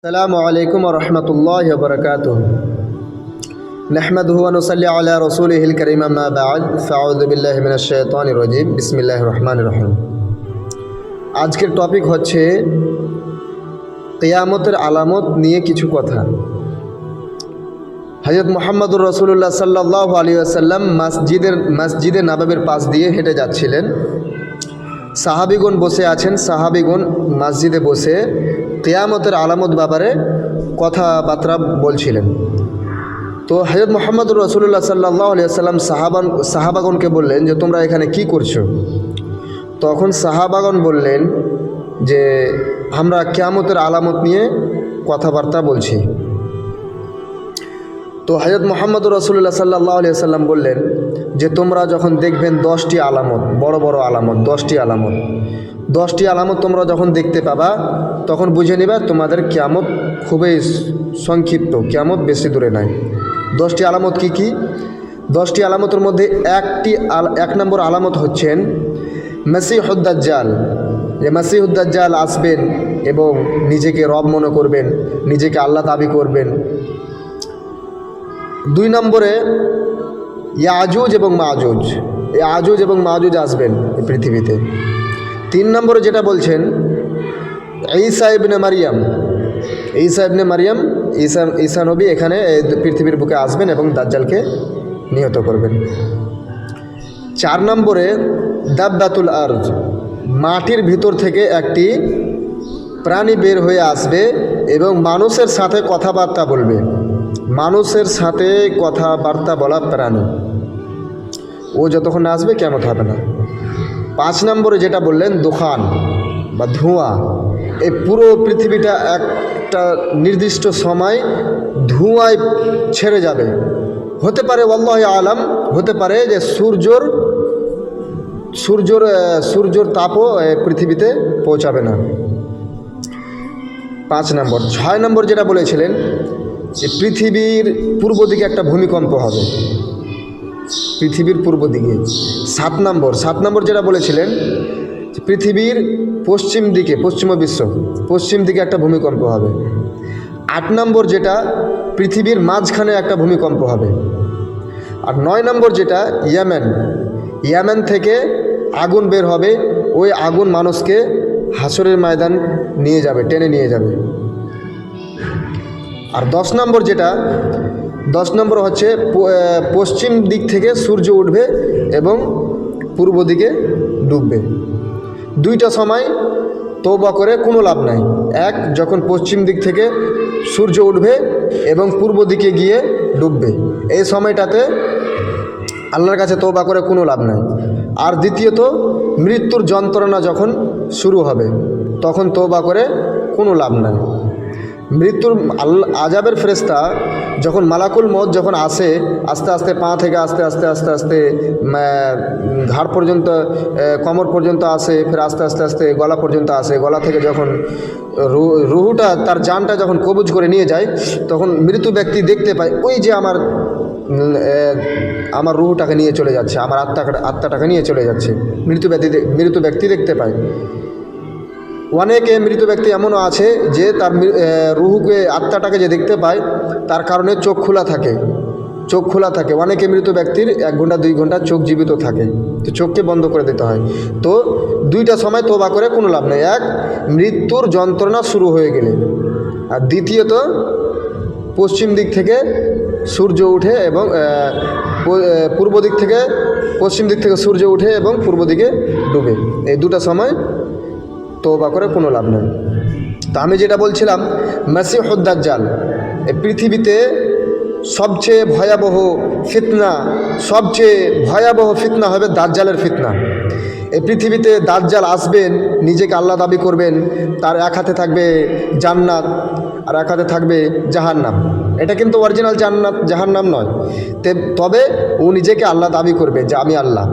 السلام عليكم ورحمة الله وبركاته نحمده ونصلي على رسوله الكريم أما بعد فأعوذ بالله من الشيطان الرجيم بسم الله الرحمن الرحيم আজকের টপিক হচ্ছে কেয়ামতের আলামত নিয়ে কিছু কথা হজরত মোহাম্মদুর রসুল্লাহ সাল্লাহ আলী আসাল্লাম মসজিদের মসজিদে নাবাবের পাশ দিয়ে হেঁটে যাচ্ছিলেন সাহাবিগণ বসে আছেন সাহাবিগণ মসজিদে বসে কেয়ামতের আলামত ব্যাপারে কথাবার্তা বলছিলেন। তো হজরত মোহাম্মদ রসুল্লাহ সাল্লাহ আলিয়াল্লাম সাহাবান, সাহাবাগণকে বললেন যে, তোমরা এখানে কি করছ? তখন সাহাবাগণ বললেন যে, আমরা কেয়ামতের আলামত নিয়ে কথাবার্তা বলছি। তো হজরত মোহাম্মদ রসুল্লাহ সাল্লাহ আলিয়া সাল্লাম বললেন যে তোমরা যখন দেখবেন দশটি আলামত, বড় বড় আলামত, দশটি আলামত দশটি আলামত তোমরা যখন দেখতে পাবা, তখন বুঝে নিবা তোমাদের কিয়ামত খুবই সংক্ষিপ্ত, কিয়ামত বেশি দূরে নাই। দশটি আলামত কি কি? দশটি আলামতের মধ্যে একটি এক নম্বর আলামত হচ্ছেন মাসিহুদ্দাজ্জাল যে মাসিহুদ্দাজ্জাল আসবেন এবং নিজেকে রব মনে করবেন, নিজেকে আল্লাহ দাবি করবেন দুই নম্বরে, ইয়াজুজ এবং মাজুজ। এই আজুজ এবং মাজুজ আসবেন এই পৃথিবীতে। তিন নম্বরে যেটা বলছেন, ঈসা ইবনে মারিয়াম। ঈসা ইবনে মারিয়াম, ঈসা ঈসা নবী এখানে পৃথিবীর বুকে আসবেন এবং দাজ্জালকে নিহত করবেন। চার নম্বরে, দাব্বাতুল আর্জ। মাটির ভিতর থেকে একটি প্রাণী বের হয়ে আসবে এবং মানুষের সাথে কথাবার্তা বলবে। মানুষের সাথে কথাবার্তা বলা প্রাণী। ও যতক্ষণ আসবে কেমন হবে না। পাঁচ নম্বরে যেটা বললেন, দোকান বা ধোঁয়া এই পুরো পৃথিবীটা একটা নির্দিষ্ট সময় ধোঁয়ায় ছেড়ে যাবে। হতে পারে আল্লাহ আলাম, হতে পারে যে সূর্যর সূর্যর সূর্যর তাপও পৃথিবীতে পৌঁছাবে না। পাঁচ নম্বর, ছয় নম্বর যেটা বলেছিলেন যে পৃথিবীর পূর্ব দিকে একটা ভূমিকম্প হবে। পৃথিবীর পূর্ব দিকে। সাত নম্বর সাত নম্বর যেটা বলেছিলেন পৃথিবীর পশ্চিম দিকে, পশ্চিম বিশ্ব, পশ্চিম দিকে একটা ভূমিকম্প হবে। আট নম্বর যেটা, পৃথিবীর মাঝখানে একটা ভূমিকম্প হবে। আর নয় নম্বর যেটা, ইয়ামেন। ইয়ামেন থেকে আগুন বের হবে, ওই আগুন মানুষকে হাসরের ময়দান নিয়ে যাবে, টেনে নিয়ে যাবে। আর দশ নম্বর যেটা, দশ নম্বর হচ্ছে পশ্চিম দিক থেকে সূর্য উঠবে এবং পূর্ব দিকে ডুববে। দুইটা সময় তৌবা করে কোনো লাভ নাই। এক, যখন পশ্চিম দিক থেকে সূর্য উঠবে এবং পূর্ব দিকে গিয়ে ডুববে। এই সময়টাতে আল্লাহর কাছে তৌবা করে কোনো লাভ নাই। আর দ্বিতীয়ত, মৃত্যুর যন্ত্রণা যখন শুরু হবে, তখন তৌবা করে কোনো লাভ নাই। মৃত্যুর আল্লাহ আজাবের ফেরেস্তা যখন মালাকুল মত যখন আসে, আস্তে আস্তে পা থেকে আস্তে আস্তে আস্তে আস্তে ঘাড় পর্যন্ত কোমর পর্যন্ত আসে, ফের আস্তে আস্তে আস্তে গলা পর্যন্ত আসে। গলা থেকে যখন রুহুটা, তার জানটা যখন কবুজ করে নিয়ে যায়, তখন মৃত্যু ব্যক্তি দেখতে পায়, ওই যে আমার আমার রুহুটাকে নিয়ে চলে যাচ্ছে, আমার আত্মাটা আত্মাটাকে নিয়ে চলে যাচ্ছে। মৃত্যু ব্যক্তি মৃত্যু ব্যক্তি দেখতে পায়। অনেকে মৃত ব্যক্তি এমনও আছে যে তার রুহুকে, আত্মাটাকে যে দেখতে পায়, তার কারণে চোখ খোলা থাকে। চোখ খোলা থাকে। অনেকে মৃত ব্যক্তির এক ঘণ্টা, দুই ঘণ্টা চোখ জীবিত থাকে। তো চোখকে বন্ধ করে দিতে হয়। তো দুইটা সময় তোবা করে কোনো লাভ নেই। এক, মৃত্যুর যন্ত্রণা শুরু হয়ে গেলে। আর দ্বিতীয়ত, পশ্চিম দিক থেকে সূর্য উঠে এবং পূর্ব দিক থেকে, পশ্চিম দিক থেকে সূর্য উঠে এবং পূর্ব দিকে ডুবে। এই দুটো সময় তৌবা করে কোনো লাভ নেই। তো আমি যেটা বলছিলাম মাসিহুদ্দাজ্জাল পৃথিবীতে সবচেয়ে ভয়াবহ ফিতনা, সবচেয়ে ভয়াবহ ফিতনা হবে দাজ্জালের ফিতনা। এই পৃথিবীতে দাজ্জাল আসবেন, নিজেকে আল্লাহ দাবি করবেন, তার এক হাতে থাকবে জান্নাত আর এক হাতে থাকবে জাহান্নাম। এটা কিন্তু অরিজিনাল জান্নাত, জাহান্নাম নয়। তবে ও নিজেকে আল্লাহ দাবি করবে যে আমি আল্লাহ।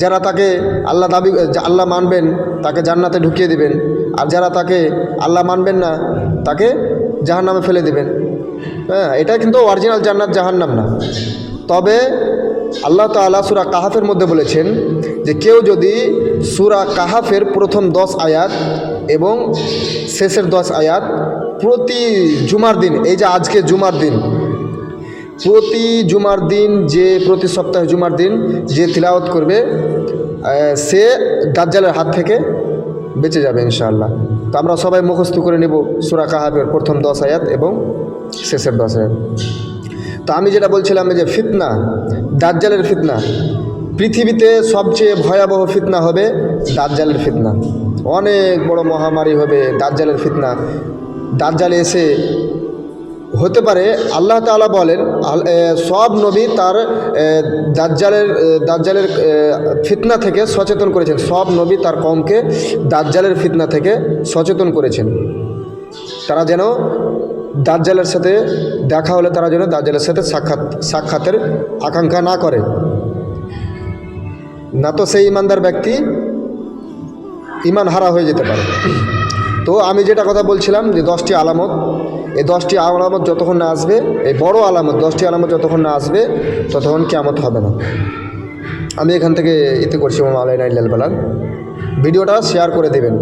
যারা তাকে আল্লাহ দাবি, আল্লাহ মানবেন, তাকে জান্নাতে ঢুকিয়ে দিবেন। আর যারা তাকে আল্লাহ মানবেন না, তাকে জাহান্নামে ফেলে দিবেন। হ্যাঁ এটা কিন্তু অরিজিনাল জান্নাত, জাহান্নাম না। তবে আল্লাহ তাআলা সুরা কাহাফের মধ্যে বলেছেন যে, কেউ যদি সুরা কাহাফের প্রথম দশ আয়াত এবং শেষের দশ আয়াত প্রতি জুমার দিন, এই যে আজকে জুমার দিন প্রতি জুমার দিন, যে প্রতি সপ্তাহে জুমার দিন যে তিলাওয়াত করবে সে দাজ্জালের হাত থেকে বেঁচে যাবে ইনশাআল্লাহ। তো আমরা সবাই মুখস্থ করে নেব সুরা কাহাবের প্রথম দশ আয়াত এবং শেষের দশ আয়াত। তো আমি যেটা বলছিলাম যে ফিতনা, দাজ্জালের ফিতনা, পৃথিবীতে সবচেয়ে ভয়াবহ ফিতনা হবে দাজ্জালের ফিতনা। অনেক বড় মহামারী হবে দাজ্জালের ফিতনা। দাজ্জাল এসে হতে পারে, আল্লাহ তাআলা বলেন সব নবী তার দাজ্জালের দাজ্জালের ফিতনা থেকে সচেতন করেছেন। সব নবী তার কমকে দাজ্জালের ফিতনা থেকে সচেতন করেছেন। তারা যেন দাজ্জালের সাথে দেখা হলে তারা যেন দাজ্জালের সাথে সাক্ষাৎ, সাক্ষাতের আকাঙ্ক্ষা না করে। না তো সেই ইমানদার ব্যক্তি ইমান হারা হয়ে যেতে পারে। তো আমি যেটা কথা বলছিলাম যে দশটি আলামত, এই দশটি আলামত যতক্ষণ না আসবে, এই বড় আলামত, দশটি আলামত যতক্ষণ না আসবে, ততক্ষণ কেমত হবে না। আমি এখান থেকে ইতি করছি আমার আলাই নাইলাল বেলার ভিডিওটা শেয়ার করে দেবেন।